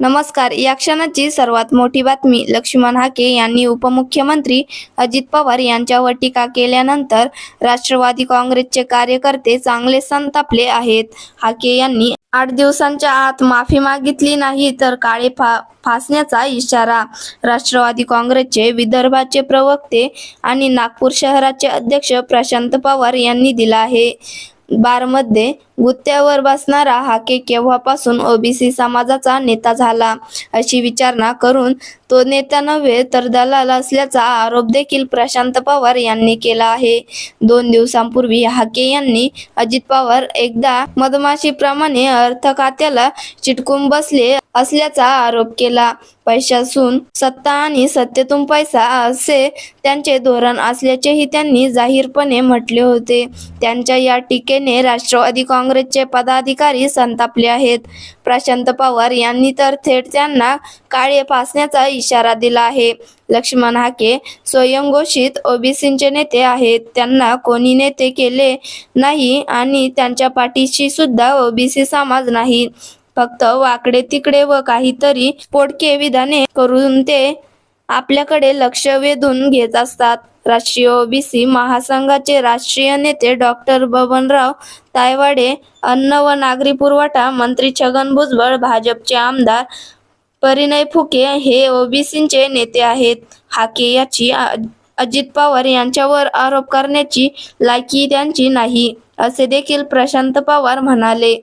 नमस्कार. या क्षणाची सर्वात मोठी बातमी लक्ष्मण हाके यांनी उपमुख्यमंत्री अजित पवार यांच्यावर टीका केल्यानंतर राष्ट्रवादी काँग्रेसचे कार्यकर्ते चांगले संतापले आहेत. हाके यांनी आठ दिवसांच्या आत माफी मागितली नाही तर काळे फा फासण्याचा इशारा राष्ट्रवादी काँग्रेसचे विदर्भाचे प्रवक्ते आणि नागपूर शहराचे अध्यक्ष प्रशांत पवार यांनी दिला आहे. बारमध्ये गुत्त्यावर बसणारा हाके केव्हापासून ओबीसी समाजाचा नेता झाला अशी विचारणा करून तो नेता नव्हे तर दलाल असल्याचा आरोप देखील प्रशांत पवार यांनी केला आहे. दोन दिवसांपूर्वी हाके यांनी अजित पवार एकदा मधमाशीप्रमाणे अर्थ खात्याला चिटकून बसले असल्याचा आरोप केला. पैशासून सत्ता आणि सत्तेतून पैसा असे त्यांचे धोरण असल्याचेही त्यांनी जाहीरपणे म्हटले होते. त्यांच्या या टीकेने राष्ट्रवादी काँग्रेसचे पदाधिकारी संतापले आहेत. प्रशांत पवार यांनी तर थेट त्यांना काळे फासण्याचा इशारा दिला आहे. लक्ष्मण हाके स्वयंघोषित ओबीसींचे नेते आहेत. त्यांना कोणी नेते केले नाही आणि त्यांच्या पाठीशी सुद्धा ओबीसी समाज नाही. फक्त वाकडे तिकडे व काहीतरी पोटके विधाने करून ते आपल्याकडे लक्ष वेधून घेत असतात. राष्ट्रीय ओबीसी महासंघाचे राष्ट्रीय नेते डॉक्टर बबनराव तायवाडे अन्न व नागरी पुरवठा मंत्री छगन भुजबळ भाजपचे आमदार परिणय फुके हे ओबीसीचे नेते आहेत. हाके याची अजित पवार यांच्यावर आरोप करण्याची लायकी त्यांची नाही असे देखील प्रशांत पवार म्हणाले.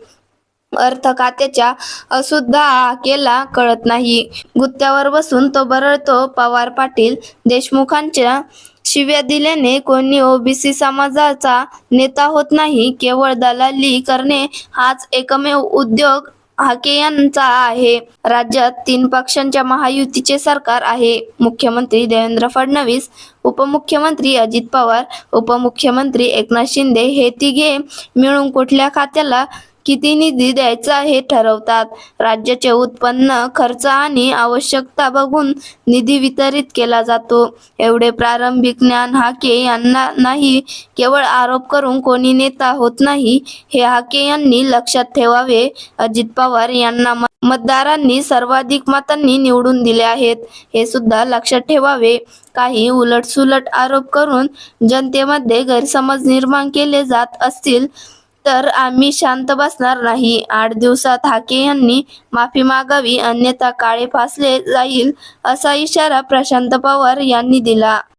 अर्थ खात्याच्या असुद्धा हाकेला कळत नाही. गुत्त्यावर बसून तो बरळतो पवार पाटील देशमुखांच्या शिव्या दिल्याने कोणी ओबीसी समाजाचा नेता होत नाही. केवळ दलाली करणे हाच एकमेव उद्योग हाके यांचा आहे. राज्यात तीन पक्षांच्या महायुतीचे सरकार आहे. मुख्यमंत्री देवेंद्र फडणवीस उपमुख्यमंत्री अजित पवार उपमुख्यमंत्री एकनाथ शिंदे हे तिघे मिळून कुठल्या खात्याला किती निधी द्यायचा हे ठरवतात. राज्याचे उत्पन्न खर्च आणि आवश्यकता बघून निधी वितरित केला जातो. एवढे प्रारंभिक ज्ञान हाके यांना नाही. केवळ आरोप करून कोणी नेता होत नाही हे हाके यांनी लक्षात ठेवावे. अजित पवार यांना मतदारांनी सर्वाधिक मतांनी निवडून दिले आहेत. हे सुद्धा लक्षात ठेवावे. काही उलटसुलट आरोप करून जनतेमध्ये गैरसमज निर्माण केले जात असतील तर आम्ही शांत बसणार नाही. आठ दिवसात हाके यांनी माफी मागावी अन्यथा काळे फासले जाईल असा इशारा प्रशांत पवार यांनी दिला.